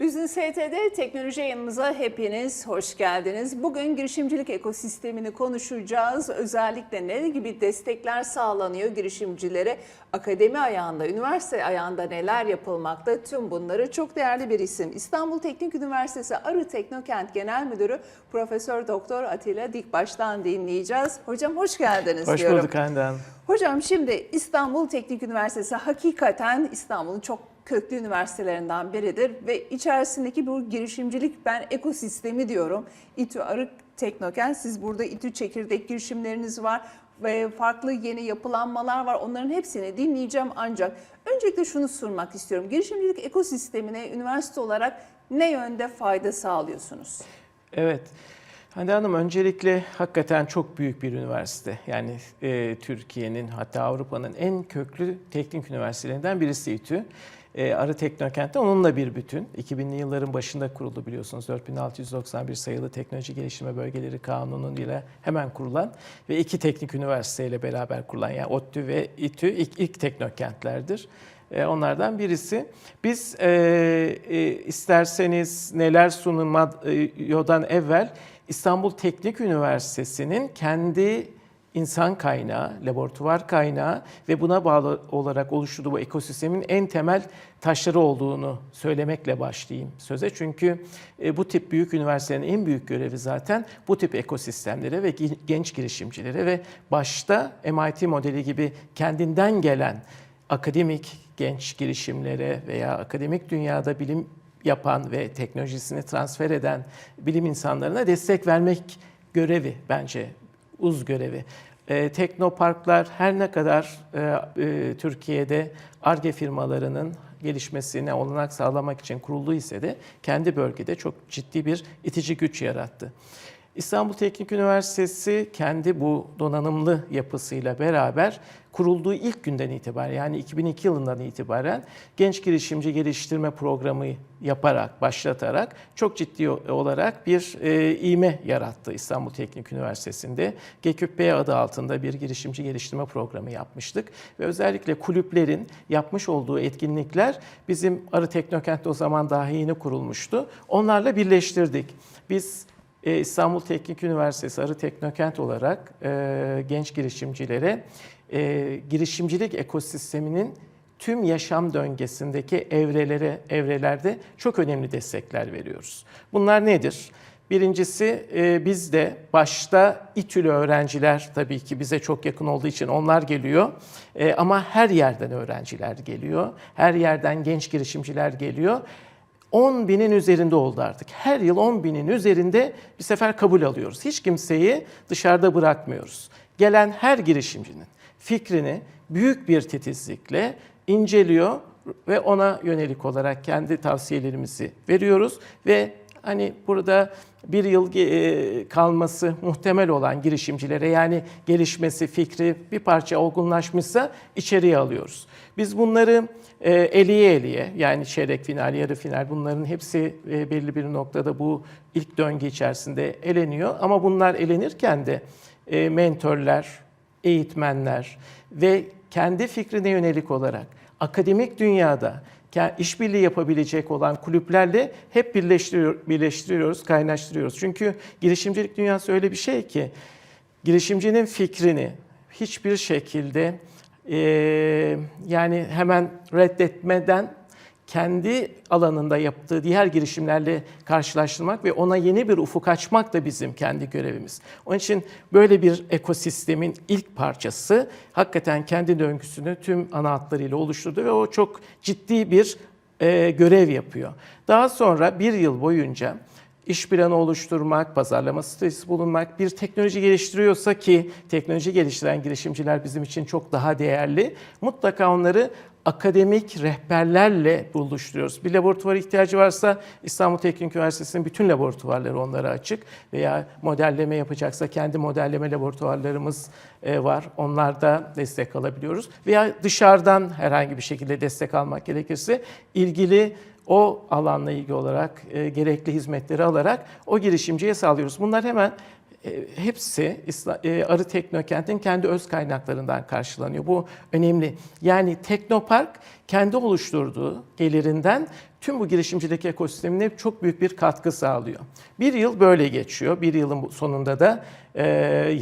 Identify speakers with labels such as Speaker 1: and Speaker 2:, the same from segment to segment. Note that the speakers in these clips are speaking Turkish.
Speaker 1: Bizim STD Teknoloji yayınımıza hepiniz hoş geldiniz. Bugün girişimcilik ekosistemini konuşacağız. Özellikle ne gibi destekler sağlanıyor girişimcilere? Akademi ayağında, üniversite ayağında neler yapılmakta? Tüm bunları çok değerli bir isim. İstanbul Teknik Üniversitesi Arı Teknokent Genel Müdürü Profesör Doktor Atilla Dikbaş'tan dinleyeceğiz. Hocam hoş geldiniz
Speaker 2: Hoş
Speaker 1: diyorum.
Speaker 2: bulduk Hande Hanım.
Speaker 1: Hocam şimdi İstanbul Teknik Üniversitesi hakikaten İstanbul'un çok köklü üniversitelerinden biridir ve içerisindeki bu girişimcilik ben ekosistemi diyorum. İTÜ Arık Teknokent siz burada İTÜ çekirdek girişimleriniz var ve farklı yeni yapılanmalar var. Onların hepsini dinleyeceğim ancak öncelikle şunu sormak istiyorum. Girişimcilik ekosistemine üniversite olarak ne yönde fayda sağlıyorsunuz?
Speaker 2: Evet. Hande Hanım öncelikle hakikaten çok büyük bir üniversite. Yani e, Türkiye'nin hatta Avrupa'nın en köklü teknik üniversitelerinden birisi İTÜ. E, Arı Teknokent'te onunla bir bütün. 2000'li yılların başında kuruldu biliyorsunuz. 4691 sayılı Teknoloji Geliştirme Bölgeleri Kanunu ile hemen kurulan ve iki teknik üniversiteyle beraber kurulan yani ODTÜ ve İTÜ ilk, ilk teknokentlerdir. E, Onlardan birisi. Biz e, e, isterseniz neler sunulmadan evvel İstanbul Teknik Üniversitesi'nin kendi insan kaynağı, laboratuvar kaynağı ve buna bağlı olarak oluşturduğu bu ekosistemin en temel taşları olduğunu söylemekle başlayayım söze. Çünkü e, bu tip büyük üniversitelerin en büyük görevi zaten bu tip ekosistemlere ve genç girişimcilere ve başta MIT modeli gibi kendinden gelen akademik genç girişimlere veya akademik dünyada bilim yapan ve teknolojisini transfer eden bilim insanlarına destek vermek görevi bence uz görevi. E, teknoparklar her ne kadar e, e, Türkiye'de ARGE firmalarının gelişmesine olanak sağlamak için kuruldu ise de kendi bölgede çok ciddi bir itici güç yarattı. İstanbul Teknik Üniversitesi kendi bu donanımlı yapısıyla beraber kurulduğu ilk günden itibaren yani 2002 yılından itibaren genç girişimci geliştirme programı yaparak, başlatarak çok ciddi olarak bir e, ivme yarattı İstanbul Teknik Üniversitesi'nde. GKP adı altında bir girişimci geliştirme programı yapmıştık ve özellikle kulüplerin yapmış olduğu etkinlikler bizim Arı Teknokent'te o zaman daha yeni kurulmuştu. Onlarla birleştirdik. Biz e, İstanbul Teknik Üniversitesi Arı Teknokent olarak e, genç girişimcilere e, girişimcilik ekosisteminin tüm yaşam döngüsündeki evrelere, evrelerde çok önemli destekler veriyoruz. Bunlar nedir? Birincisi e, bizde başta İTÜ'lü öğrenciler tabii ki bize çok yakın olduğu için onlar geliyor. Ama her yerden öğrenciler geliyor. Her yerden genç girişimciler geliyor. 10 binin üzerinde oldu artık. Her yıl 10 binin üzerinde bir sefer kabul alıyoruz. Hiç kimseyi dışarıda bırakmıyoruz. Gelen her girişimcinin fikrini büyük bir titizlikle inceliyor ve ona yönelik olarak kendi tavsiyelerimizi veriyoruz ve hani burada bir yıl kalması muhtemel olan girişimcilere yani gelişmesi, fikri bir parça olgunlaşmışsa içeriye alıyoruz. Biz bunları eliye eliye yani çeyrek final, yarı final bunların hepsi belli bir noktada bu ilk döngü içerisinde eleniyor. Ama bunlar elenirken de mentorlar, eğitmenler ve kendi fikrine yönelik olarak akademik dünyada işbirliği yapabilecek olan kulüplerle hep birleştiriyor, birleştiriyoruz, kaynaştırıyoruz. Çünkü girişimcilik dünyası öyle bir şey ki girişimcinin fikrini hiçbir şekilde e, yani hemen reddetmeden kendi alanında yaptığı diğer girişimlerle karşılaştırmak ve ona yeni bir ufuk açmak da bizim kendi görevimiz. Onun için böyle bir ekosistemin ilk parçası hakikaten kendi döngüsünü tüm ana hatlarıyla oluşturdu ve o çok ciddi bir e, görev yapıyor. Daha sonra bir yıl boyunca iş planı oluşturmak, pazarlama stratejisi bulunmak, bir teknoloji geliştiriyorsa ki teknoloji geliştiren girişimciler bizim için çok daha değerli. Mutlaka onları akademik rehberlerle buluşturuyoruz. Bir laboratuvar ihtiyacı varsa İstanbul Teknik Üniversitesi'nin bütün laboratuvarları onlara açık veya modelleme yapacaksa kendi modelleme laboratuvarlarımız e, var. Onlarda destek alabiliyoruz. Veya dışarıdan herhangi bir şekilde destek almak gerekirse ilgili o alanla ilgili olarak e, gerekli hizmetleri alarak o girişimciye sağlıyoruz. Bunlar hemen hepsi İsla- e, Arı Teknokent'in kendi öz kaynaklarından karşılanıyor. Bu önemli. Yani Teknopark kendi oluşturduğu gelirinden tüm bu girişimcilik ekosistemine çok büyük bir katkı sağlıyor. Bir yıl böyle geçiyor. Bir yılın sonunda da e,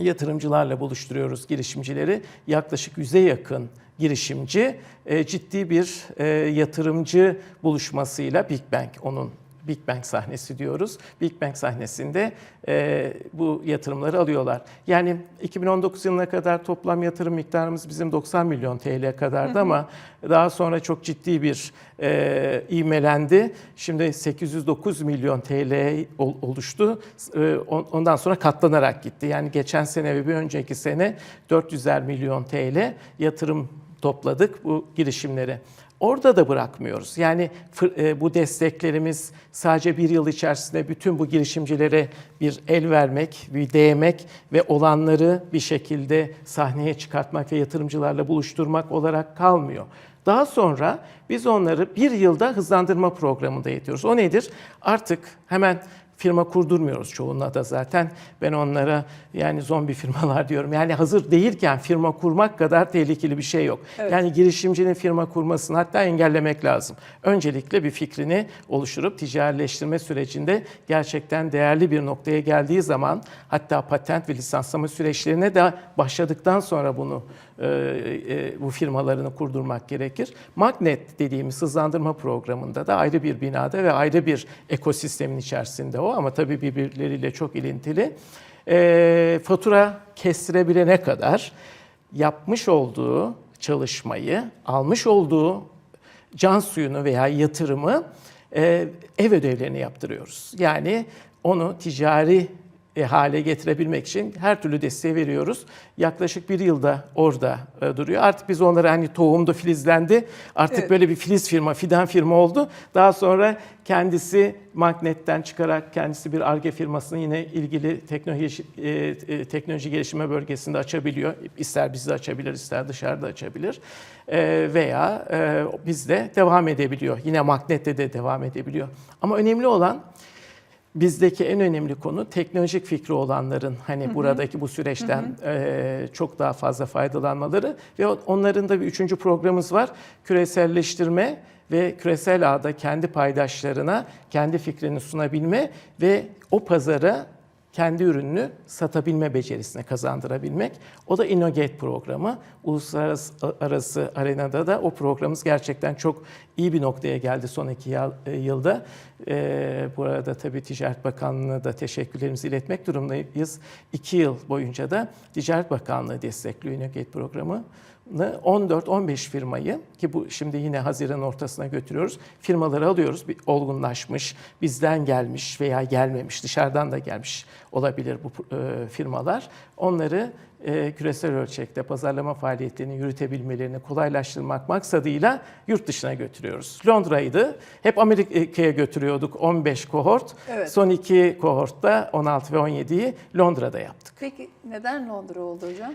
Speaker 2: yatırımcılarla buluşturuyoruz girişimcileri. Yaklaşık yüze yakın girişimci e, ciddi bir e, yatırımcı buluşmasıyla Big Bang onun Big Bang sahnesi diyoruz. Big Bang sahnesinde e, bu yatırımları alıyorlar. Yani 2019 yılına kadar toplam yatırım miktarımız bizim 90 milyon TL kadardı ama daha sonra çok ciddi bir e, ivmelendi. Şimdi 809 milyon TL ol- oluştu. E, on- ondan sonra katlanarak gitti. Yani geçen sene ve bir önceki sene 400'er milyon TL yatırım topladık bu girişimlere. Orada da bırakmıyoruz. Yani e, bu desteklerimiz sadece bir yıl içerisinde bütün bu girişimcilere bir el vermek, bir değmek ve olanları bir şekilde sahneye çıkartmak ve yatırımcılarla buluşturmak olarak kalmıyor. Daha sonra biz onları bir yılda hızlandırma programında yetiyoruz. O nedir? Artık hemen firma kurdurmuyoruz çoğunluğa da zaten. Ben onlara yani zombi firmalar diyorum. Yani hazır değilken firma kurmak kadar tehlikeli bir şey yok.
Speaker 1: Evet.
Speaker 2: Yani girişimcinin firma kurmasını hatta engellemek lazım. Öncelikle bir fikrini oluşturup ticarileştirme sürecinde gerçekten değerli bir noktaya geldiği zaman hatta patent ve lisanslama süreçlerine de başladıktan sonra bunu bu firmalarını kurdurmak gerekir. Magnet dediğimiz hızlandırma programında da ayrı bir binada ve ayrı bir ekosistemin içerisinde o ama tabii birbirleriyle çok ilintili. E, fatura kestirebilene kadar yapmış olduğu çalışmayı, almış olduğu can suyunu veya yatırımı e, ev ödevlerini yaptırıyoruz. Yani onu ticari e, hale getirebilmek için her türlü desteği veriyoruz. Yaklaşık bir yılda orada e, duruyor. Artık biz onları hani tohumda filizlendi. Artık
Speaker 1: Evet.
Speaker 2: böyle bir filiz firma, fidan firma oldu. Daha sonra kendisi magnetten çıkarak kendisi bir ARGE firmasını yine ilgili teknoloji e, e, teknoloji geliştirme bölgesinde açabiliyor. İster bizde açabilir, ister dışarıda açabilir. E, veya e, bizde devam edebiliyor. Yine magnette de devam edebiliyor. Ama önemli olan bizdeki en önemli konu teknolojik fikri olanların hani buradaki bu süreçten eee, çok daha fazla faydalanmaları ve onların da bir üçüncü programımız var. Küreselleştirme ve küresel ağda kendi paydaşlarına kendi fikrini sunabilme ve o pazara kendi ürününü satabilme becerisine kazandırabilmek. O da Innogate programı. Uluslararası arası arenada da o programımız gerçekten çok iyi bir noktaya geldi son iki e, yılda. Ee, bu arada tabii Ticaret Bakanlığı'na da teşekkürlerimizi iletmek durumundayız. İki yıl boyunca da Ticaret Bakanlığı destekliyor Innogate programı. 14-15 firmayı ki bu şimdi yine Haziran ortasına götürüyoruz. Firmaları alıyoruz. Bir olgunlaşmış, bizden gelmiş veya gelmemiş, dışarıdan da gelmiş olabilir bu e, firmalar. Onları e, küresel ölçekte pazarlama faaliyetlerini yürütebilmelerini kolaylaştırmak maksadıyla yurt dışına götürüyoruz. Londra'ydı. Hep Amerika'ya götürüyorduk 15 kohort.
Speaker 1: Evet.
Speaker 2: Son iki kohortta 16 ve 17'yi Londra'da yaptık.
Speaker 1: Peki neden Londra oldu hocam?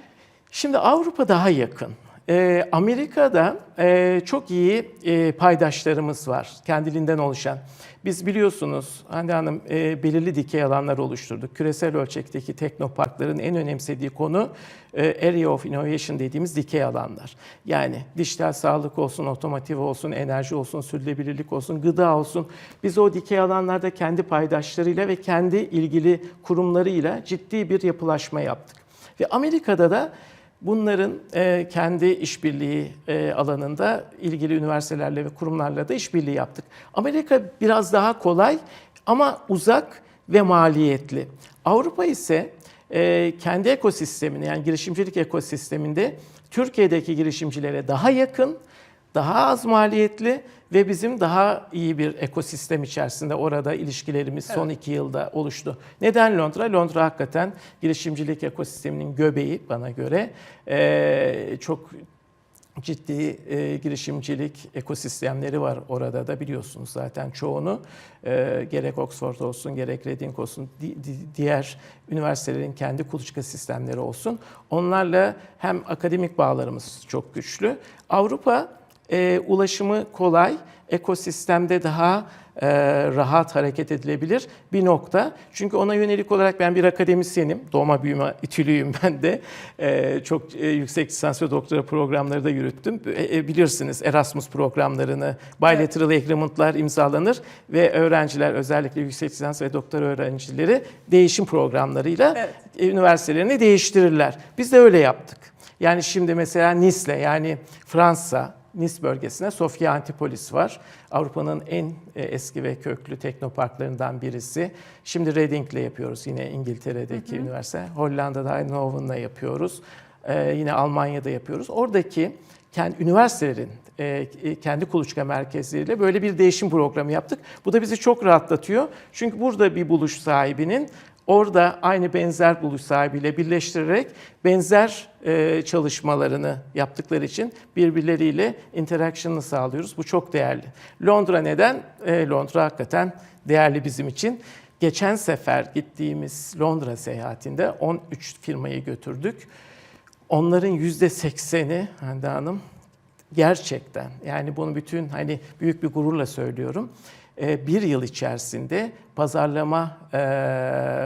Speaker 2: Şimdi Avrupa daha yakın. Ee, Amerika'da e, çok iyi e, paydaşlarımız var, kendiliğinden oluşan. Biz biliyorsunuz Hande Hanım e, belirli dikey alanlar oluşturduk. Küresel ölçekteki teknoparkların en önemsediği konu e, Area of Innovation dediğimiz dikey alanlar. Yani dijital sağlık olsun, otomotiv olsun, enerji olsun, sürdürülebilirlik olsun, gıda olsun. Biz o dikey alanlarda kendi paydaşlarıyla ve kendi ilgili kurumlarıyla ciddi bir yapılaşma yaptık. Ve Amerika'da da bunların e, kendi işbirliği e, alanında ilgili üniversitelerle ve kurumlarla da işbirliği yaptık. Amerika biraz daha kolay ama uzak ve maliyetli. Avrupa ise e, kendi ekosistemini yani girişimcilik ekosisteminde Türkiye'deki girişimcilere daha yakın, daha az maliyetli ve bizim daha iyi bir ekosistem içerisinde orada ilişkilerimiz son iki yılda oluştu. Neden Londra? Londra hakikaten girişimcilik ekosisteminin göbeği bana göre. Ee, çok ciddi e, girişimcilik ekosistemleri var orada da biliyorsunuz zaten çoğunu. E, gerek Oxford olsun gerek Reading olsun di- di- diğer üniversitelerin kendi kuluçka sistemleri olsun. Onlarla hem akademik bağlarımız çok güçlü. Avrupa e, ulaşımı kolay, ekosistemde daha e, rahat hareket edilebilir bir nokta. Çünkü ona yönelik olarak ben bir akademisyenim, doğma büyüme İTÜ'lüyüm ben de. E, çok e, yüksek lisans ve doktora programları da yürüttüm. E, e, bilirsiniz Erasmus programlarını, bilateral agreement'lar imzalanır ve öğrenciler özellikle yüksek lisans ve doktora öğrencileri değişim programlarıyla
Speaker 1: Evet.
Speaker 2: üniversitelerini değiştirirler. Biz de öyle yaptık. Yani şimdi mesela Nice'le yani Fransa, Nice bölgesine Sofia Antipolis var. Avrupa'nın en e, eski ve köklü teknoparklarından birisi. Şimdi Reading'le yapıyoruz yine İngiltere'deki üniversite. Hollanda'da Eindhoven'la yapıyoruz. Ee, yine Almanya'da yapıyoruz. Oradaki kendi üniversitelerin e, e, kendi kuluçka merkezleriyle böyle bir değişim programı yaptık. Bu da bizi çok rahatlatıyor. Çünkü burada bir buluş sahibinin orada aynı benzer buluş sahibiyle birleştirerek benzer e, çalışmalarını yaptıkları için birbirleriyle interaction'ını sağlıyoruz. Bu çok değerli. Londra neden? E, Londra hakikaten değerli bizim için. Geçen sefer gittiğimiz Londra seyahatinde 13 firmayı götürdük. Onların yüzde sekseni Hande Hanım gerçekten yani bunu bütün hani büyük bir gururla söylüyorum. E, Bir yıl içerisinde pazarlama e,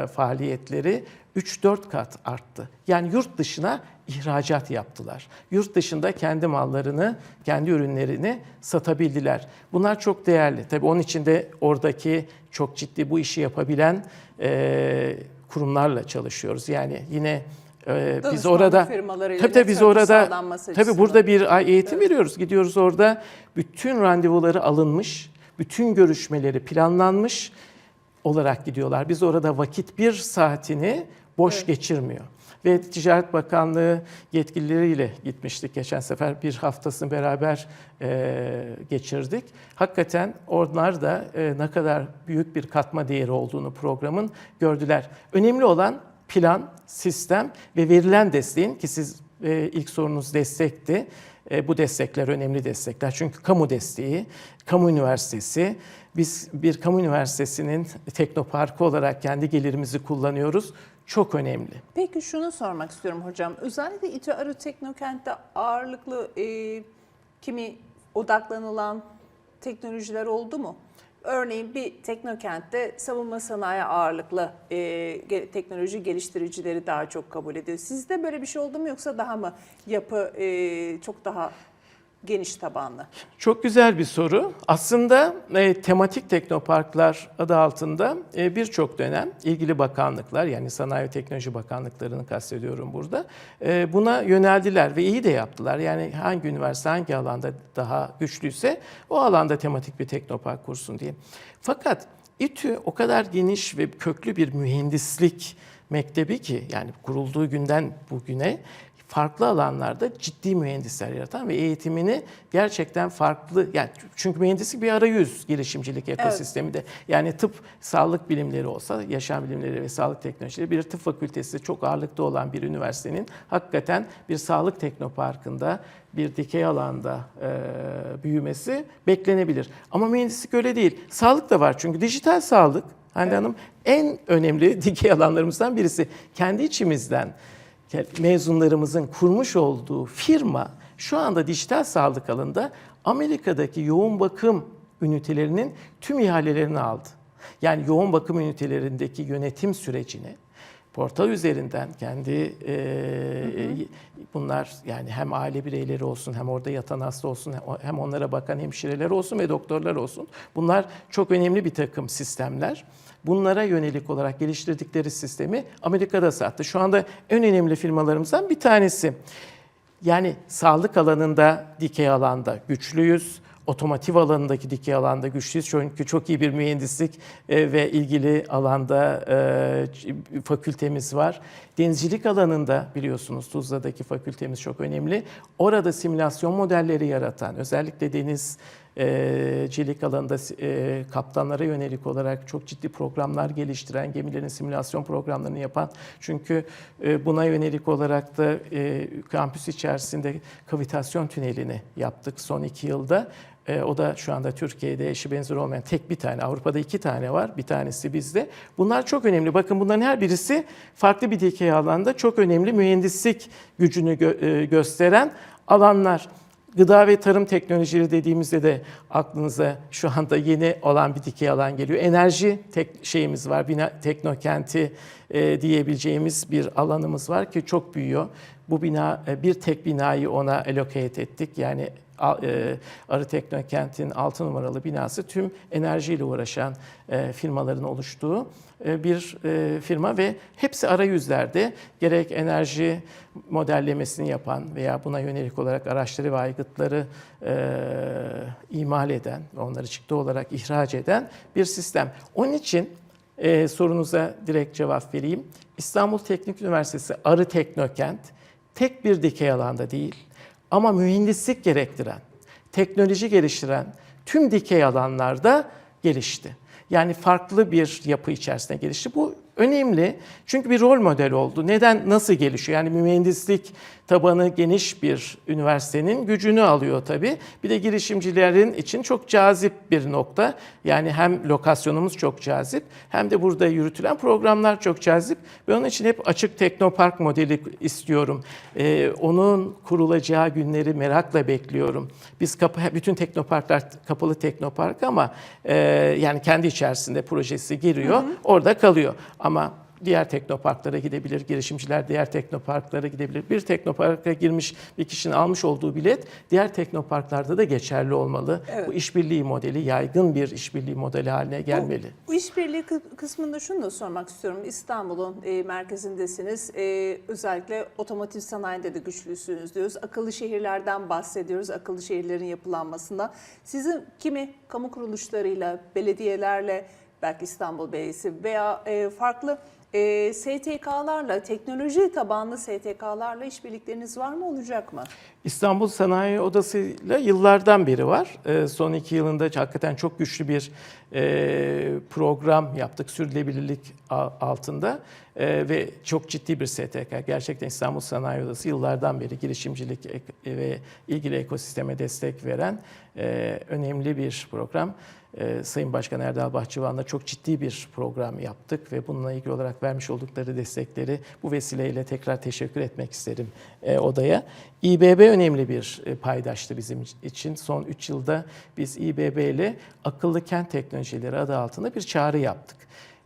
Speaker 2: faaliyetleri 3-4 kat arttı. Yani yurt dışına ihracat yaptılar. Yurt dışında kendi mallarını, kendi ürünlerini satabildiler. Bunlar çok değerli. Tabii onun için de oradaki çok ciddi bu işi yapabilen e, kurumlarla çalışıyoruz. Yani yine e, biz orada tabii tabii biz orada tabii burada bir eğitim veriyoruz. Gidiyoruz orada bütün randevuları alınmış, bütün görüşmeleri planlanmış olarak gidiyorlar. Biz orada vakit bir saatini boş geçirmiyor. Ve Ticaret Bakanlığı yetkilileriyle gitmiştik geçen sefer. Bir haftasını beraber e, geçirdik. Hakikaten onlar da e, ne kadar büyük bir katma değeri olduğunu programın gördüler. Önemli olan plan, sistem ve verilen desteğin ki siz e, ilk sorunuz destekti. E, bu destekler önemli destekler. Çünkü kamu desteği, kamu üniversitesi, biz bir kamu üniversitesinin teknoparkı olarak kendi gelirimizi kullanıyoruz. Çok önemli.
Speaker 1: Peki şunu sormak istiyorum hocam. Özellikle İTÜ Arı Teknokent'te ağırlıklı e, kimi odaklanılan teknolojiler oldu mu? Örneğin bir teknokentte savunma sanayi ağırlıklı e, teknoloji geliştiricileri daha çok kabul ediyor. Sizde böyle bir şey oldu mu yoksa daha mı yapı e, çok daha geniş tabanlı?
Speaker 2: Çok güzel bir soru. Aslında e, tematik teknoparklar adı altında e, birçok dönem ilgili bakanlıklar yani Sanayi ve Teknoloji Bakanlıklarını kastediyorum burada. E, buna yöneldiler ve iyi de yaptılar. Yani hangi üniversite hangi alanda daha güçlüyse o alanda tematik bir teknopark kursun diye. Fakat İTÜ o kadar geniş ve köklü bir mühendislik mektebi ki yani kurulduğu günden bugüne farklı alanlarda ciddi mühendisler yaratan ve eğitimini gerçekten farklı yani çünkü mühendislik bir arayüz girişimcilik ekosistemi de yani tıp sağlık bilimleri olsa yaşam bilimleri ve sağlık teknolojileri bir tıp fakültesi çok ağırlıkta olan bir üniversitenin hakikaten bir sağlık teknoparkında bir dikey alanda e, büyümesi beklenebilir. Ama mühendislik öyle değil. Sağlık da var çünkü dijital sağlık Hande Hanım en önemli dikey alanlarımızdan birisi. Kendi içimizden mezunlarımızın kurmuş olduğu firma şu anda dijital sağlık alanında Amerika'daki yoğun bakım ünitelerinin tüm ihalelerini aldı. Yani yoğun bakım ünitelerindeki yönetim sürecini portal üzerinden kendi e, bunlar yani hem aile bireyleri olsun hem orada yatan hasta olsun hem onlara bakan hemşireler olsun ve doktorlar olsun. Bunlar çok önemli bir takım sistemler. Bunlara yönelik olarak geliştirdikleri sistemi Amerika'da sattı. Şu anda en önemli firmalarımızdan bir tanesi. Yani sağlık alanında, dikey alanda güçlüyüz. Otomotiv alanındaki dikey alanda güçlüyüz çünkü çok iyi bir mühendislik e, ve ilgili alanda e, fakültemiz var. Denizcilik alanında biliyorsunuz Tuzla'daki fakültemiz çok önemli. Orada simülasyon modelleri yaratan, özellikle deniz e, cilik alanında e, kaptanlara yönelik olarak çok ciddi programlar geliştiren, gemilerin simülasyon programlarını yapan. Çünkü e, buna yönelik olarak da e, kampüs içerisinde kavitasyon tünelini yaptık son iki yılda. E, o da şu anda Türkiye'de eşi benzeri olmayan tek bir tane, Avrupa'da iki tane var, bir tanesi bizde. Bunlar çok önemli. Bakın bunların her birisi farklı bir dikey alanda çok önemli mühendislik gücünü gö- e, gösteren alanlar. Gıda ve tarım teknolojileri dediğimizde de aklınıza şu anda yeni olan bir dikey alan geliyor. Enerji tek şeyimiz var, bina, teknokenti e, diyebileceğimiz bir alanımız var ki çok büyüyor. Bu bina e, bir tek binayı ona allocate ettik. Yani Arı Teknokent'in 6 numaralı binası tüm enerjiyle uğraşan e, firmaların oluştuğu e, bir e, firma ve hepsi arayüzlerde gerek enerji modellemesini yapan veya buna yönelik olarak araçları ve aygıtları e, imal eden onları çıktı olarak ihraç eden bir sistem. Onun için e, sorunuza direkt cevap vereyim. İstanbul Teknik Üniversitesi Arı Teknokent tek bir dikey alanda değil ama mühendislik gerektiren, teknoloji geliştiren tüm dikey alanlarda gelişti. Yani farklı bir yapı içerisinde gelişti. Bu önemli çünkü bir rol model oldu. Neden, nasıl gelişiyor? Yani mühendislik tabanı geniş bir üniversitenin gücünü alıyor tabii. Bir de girişimcilerin için çok cazip bir nokta. Yani hem lokasyonumuz çok cazip hem de burada yürütülen programlar çok cazip. Ve onun için hep açık teknopark modeli istiyorum. Ee, onun kurulacağı günleri merakla bekliyorum. Biz kapı, bütün teknoparklar kapalı teknopark ama e, yani kendi içerisinde projesi giriyor, orada kalıyor. Ama diğer teknoparklara gidebilir, girişimciler diğer teknoparklara gidebilir. Bir teknoparka girmiş bir kişinin almış olduğu bilet diğer teknoparklarda da geçerli olmalı. Bu işbirliği modeli yaygın bir işbirliği modeli haline gelmeli.
Speaker 1: Bu işbirliği kı- kısmında şunu da sormak istiyorum. İstanbul'un e, merkezindesiniz. E, özellikle otomotiv sanayinde de güçlüsünüz diyoruz. Akıllı şehirlerden bahsediyoruz. Akıllı şehirlerin yapılanmasında. Sizin kimi kamu kuruluşlarıyla, belediyelerle, belki İstanbul Belediyesi veya e, farklı e, STK'larla, teknoloji tabanlı STK'larla işbirlikleriniz var mı, olacak mı?
Speaker 2: İstanbul Sanayi Odası'yla yıllardan beri var. Ee, Son iki yılında hakikaten çok güçlü bir e, program yaptık sürdürülebilirlik altında Ee, ve çok ciddi bir STK. Gerçekten İstanbul Sanayi Odası yıllardan beri girişimcilik ve ilgili ekosisteme destek veren e, önemli bir program. Ee, Sayın Başkan Erdal Bahçıvan'la çok ciddi bir program yaptık ve bununla ilgili olarak vermiş oldukları destekleri bu vesileyle tekrar teşekkür etmek isterim e, odaya. İBB önemli bir e, paydaştı bizim için. Son 3 yılda biz İBB ile akıllı kent teknolojileri adı altında bir çağrı yaptık.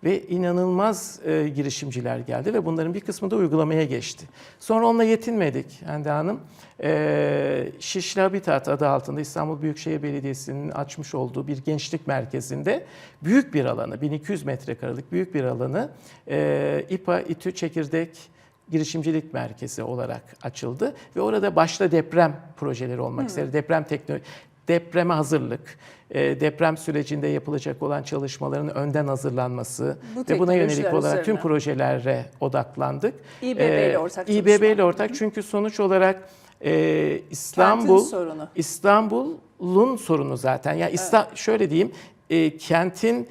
Speaker 2: Ve inanılmaz e, girişimciler geldi ve bunların bir kısmı da uygulamaya geçti. Sonra onunla yetinmedik Hande Hanım. E, Şişli Habitat adı altında İstanbul Büyükşehir Belediyesi'nin açmış olduğu bir gençlik merkezinde büyük bir alanı, 1200 metrekarelik büyük bir alanı e, İPA, İTÜ, Çekirdek, girişimcilik merkezi olarak açıldı ve orada başta deprem projeleri olmak üzere deprem teknoloji depreme hazırlık, e, deprem sürecinde yapılacak olan çalışmaların önden hazırlanması
Speaker 1: Bu
Speaker 2: ve buna yönelik olarak tüm
Speaker 1: üzerine.
Speaker 2: projelere odaklandık.
Speaker 1: İBB ile ortak çalışma.
Speaker 2: İBB ile ortak çünkü sonuç olarak e, İstanbul
Speaker 1: sorunu.
Speaker 2: İstanbul'un sorunu zaten. Yani İsta- şöyle diyeyim, e, kentin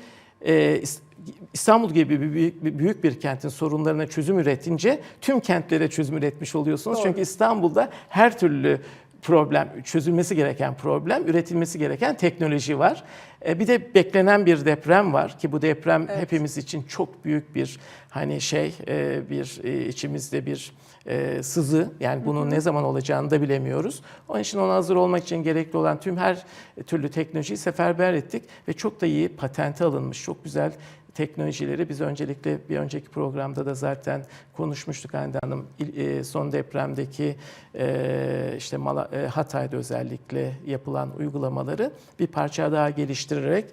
Speaker 2: e, İstanbul gibi bir büyük, bir büyük bir kentin sorunlarına çözüm üretince tüm kentlere çözüm üretmiş oluyorsunuz.
Speaker 1: Doğru.
Speaker 2: Çünkü İstanbul'da her türlü problem, çözülmesi gereken problem, üretilmesi gereken teknoloji var. E, bir de beklenen bir deprem var ki bu deprem hepimiz için çok büyük bir hani şey, e, bir e, içimizde bir sızı. Yani bunun ne zaman olacağını da bilemiyoruz. Onun için ona hazır olmak için gerekli olan tüm her türlü teknolojiyi seferber ettik ve çok da iyi patente alınmış, çok güzel teknolojileri biz öncelikle bir önceki programda da zaten konuşmuştuk Hande Hanım. E, Son depremdeki e, işte e, Hatay'da özellikle yapılan uygulamaları bir parça daha geliştirerek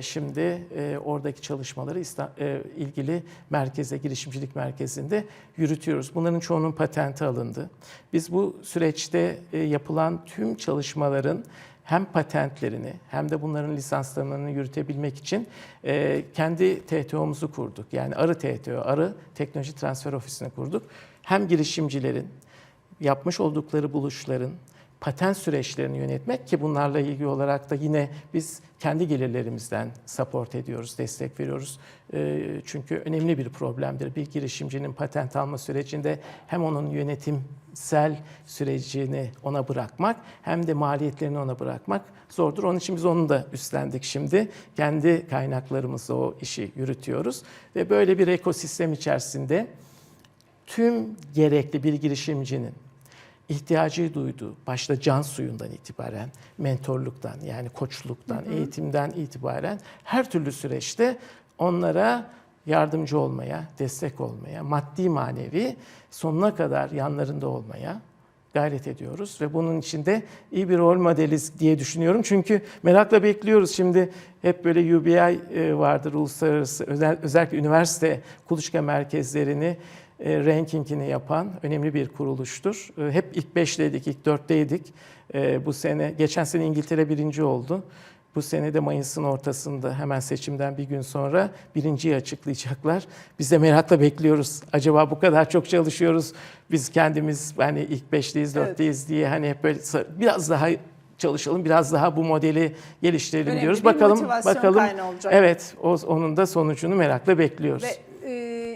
Speaker 2: şimdi oradaki çalışmaları ilgili merkeze, girişimcilik merkezinde yürütüyoruz. Bunların çoğunun patenti alındı. Biz bu süreçte yapılan tüm çalışmaların hem patentlerini hem de bunların lisanslarını yürütebilmek için e, kendi TTO'muzu kurduk. Yani Arı TTO, Arı Teknoloji Transfer Ofisi'ni kurduk. Hem girişimcilerin yapmış oldukları buluşların patent süreçlerini yönetmek ki bunlarla ilgili olarak da yine biz kendi gelirlerimizden support ediyoruz, destek veriyoruz. E, çünkü önemli bir problemdir. Bir girişimcinin patent alma sürecinde hem onun yönetimsel sürecini ona bırakmak hem de maliyetlerini ona bırakmak zordur. Onun için biz onu da üstlendik şimdi. Kendi kaynaklarımızla o işi yürütüyoruz ve böyle bir ekosistem içerisinde tüm gerekli bir girişimcinin ihtiyacı duyduğu, başta can suyundan itibaren, mentorluktan yani koçluktan, eğitimden itibaren her türlü süreçte onlara yardımcı olmaya, destek olmaya, maddi manevi sonuna kadar yanlarında olmaya gayret ediyoruz ve bunun içinde iyi bir rol modeliz diye düşünüyorum. Çünkü merakla bekliyoruz. Şimdi hep böyle UBI e, vardır uluslararası özel, özellikle üniversite kuluçka merkezlerini e, rankingini yapan önemli bir kuruluştur. E, Hep ilk 5'teydik, ilk 4'teydik. E, Bu sene, geçen sene İngiltere birinci oldu. Bu sene de Mayıs'ın ortasında hemen seçimden bir gün sonra birinciyi açıklayacaklar. Biz de merakla bekliyoruz. Acaba bu kadar çok çalışıyoruz. Biz kendimiz hani ilk beşteyiz,
Speaker 1: Evet.
Speaker 2: dörtteyiz diye hani hep böyle biraz daha çalışalım, biraz daha bu modeli geliştirelim
Speaker 1: Önemli
Speaker 2: diyoruz. bakalım, bakalım. Evet, o, onun da sonucunu merakla bekliyoruz.
Speaker 1: Ve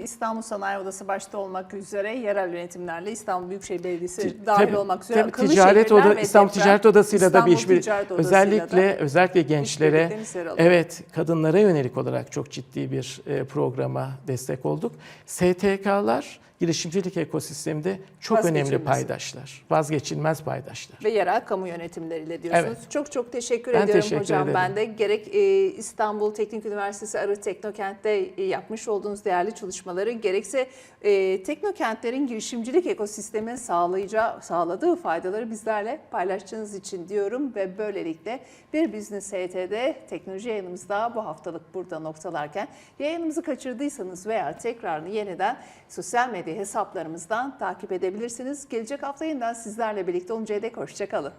Speaker 1: İstanbul Sanayi Odası başta olmak üzere yerel yönetimlerle İstanbul Büyükşehir Belediyesi
Speaker 2: Ti-
Speaker 1: dahil
Speaker 2: tabii,
Speaker 1: olmak üzere
Speaker 2: tabii,
Speaker 1: akıllı
Speaker 2: ticaret oda,
Speaker 1: ve
Speaker 2: İstanbul
Speaker 1: deprem,
Speaker 2: Ticaret Odası'yla da bir
Speaker 1: İstanbul
Speaker 2: işbirliği.
Speaker 1: Ticaret Odası'yla
Speaker 2: Özellikle
Speaker 1: da
Speaker 2: özellikle gençlere evet kadınlara yönelik olarak çok ciddi bir e, programa destek olduk. STK'lar girişimcilik ekosisteminde çok önemli paydaşlar. Vazgeçilmez paydaşlar.
Speaker 1: ve yerel kamu yönetimleriyle diyorsunuz.
Speaker 2: Evet.
Speaker 1: Çok çok teşekkür
Speaker 2: Ben
Speaker 1: ediyorum
Speaker 2: teşekkür
Speaker 1: hocam
Speaker 2: ederim.
Speaker 1: ben de. Gerek e, İstanbul Teknik Üniversitesi Arı Teknokent'te e, yapmış olduğunuz değerli çalışmaları gerekse e, teknokentlerin girişimcilik ekosistemine sağlayacağı, sağladığı faydaları bizlerle paylaştığınız için diyorum ve böylelikle bir Business HT'de teknoloji yayınımızda bu haftalık burada noktalarken yayınımızı kaçırdıysanız veya tekrarını yeniden sosyal medya hesaplarımızdan takip edebilirsiniz. Gelecek hafta yeniden sizlerle birlikte oluncaya dek hoşçakalın.